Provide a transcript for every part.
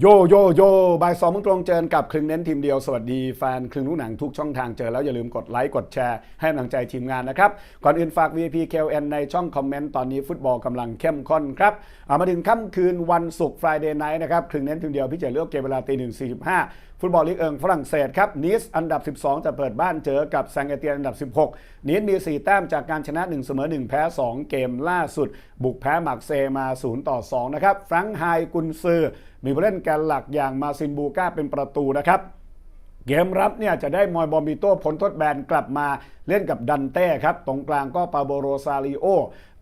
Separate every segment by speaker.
Speaker 1: โยโยโยบ่ายสองมงตรงเจอกับครึ่งเน้นทีมเดียวสวัสดีแฟนครึ่งลูกหนังทุกช่องทางเจอแล้วอย่าลืมกดไลค์กดแชร์ให้กำลังใจทีมงานนะครับ ก่อนอื่นฝาก VP KLN ในช่องคอมเมนต์ตอนนี้ฟุตบอลกำลังเข้มข้นครับเอามาถึงค่ำคืนวันศุกร์ Friday Night นะครับครึ่งเน้นทีมเดียวพี่เจเลือกเกมเวลาตีหนึ่งสี่สิบห้าฟุตบอลลีกเอิงฝรั่งเศสครับนีสอันดับ 12 จะเปิดบ้านเจอกับแซงเอเตียนอันดับ 16นีสมี 4 แต้มจากการชนะ 1 เสมอ 1 แพ้ 2 เกมล่าสุด บุกแพ้มักเซมา 0 ต่อ 2 นะครับ ฟรังก์ไฮกุนซือมีผู้เล่นแกนหลักอย่างมาซินบูก้าเป็นประตูนะครับ เกมรับเนี่ยจะได้มอยบอมบิโต้ผลทดแบนกลับมาเล่นกับดันเต้ครับ ตรงกลางก็ปาโบโรซาลิโอ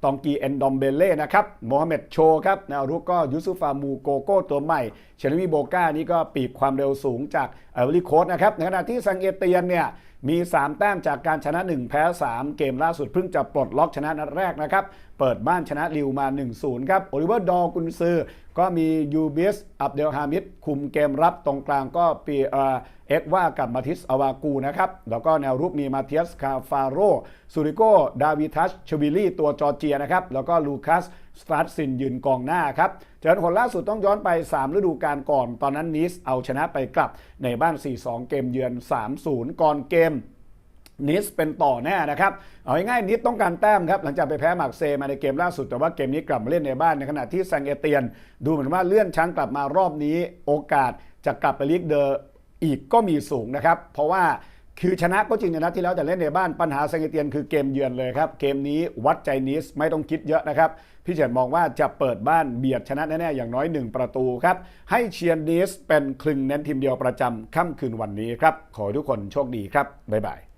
Speaker 1: ตองกีเอนดอมเบเล่นะครับโมฮัมเหม็ดโชครับแนวรุกก็ยูซุฟามูโกโก้ตัวใหม่ เชลวีโบก้านี่ก็ปีกความเร็วสูงจากเอเวอรี่โคสนะครับในขณะที่ซังเอเตียนเนี่ยมี 3 แต้มจากการชนะ 1 แพ้ 3 เกมล่าสุดเพิ่งจะปลดล็อกชนะนัดแรกนะครับ เปิดบ้านชนะลิวมา 1-0 ครับ โอลิเวอร์ดอร์กุนซือ ก็มียูบิสอับเดลฮามิด คุมเกมรับตรงกลางก็ปีเอ,อเอ็กว่ากับมาทิสอวากูนะครับ แล้วก็แนวรุกมีมาเทียสคาฟาโร ซูริโก ดาวิทัชชวิลี่ ตัวจอร์เจียนะครับแล้วก็ลูคัสสตรัตซินยืนกองหน้าครับเจอผลล่าสุดต้องย้อนไป 3 ฤดูกาลก่อน ตอนนั้นนิสเอาชนะไปกลับในบ้าน 4-2 เกมเยือน 3-0 ก่อนเกมนิสเป็นต่อแน่นะครับ เอาง่ายๆนิสต้องการแต้มครับ หลังจากไปแพ้หมักเซมาในเกมล่าสุด แต่ว่าเกมนี้กลับมาเล่นในบ้านในขณะที่แซงเอเตียน ดูเหมือนว่าเลื่อนชั้นกลับมารอบนี้ โอกาสจะกลับไปลีกเดอร์อีกก็มีสูงนะครับ เพราะว่า คือชนะก็จริงในนัดที่แล้วแต่เล่นในบ้านปัญหาเซงเอเตียนคือเกมเยือนเลยครับ เกมนี้วัดใจนิสไม่ต้องคิดเยอะนะครับ พี่เฉินมองว่าจะเปิดบ้านเบียดชนะแน่ ๆ อย่างน้อย 1 ประตูครับ ให้เชียร์นิสเป็นคลึงเน้นทีมเดียวประจำค่ำคืนวันนี้ครับ ขอให้ทุกคนโชคดีครับ บ๊ายบาย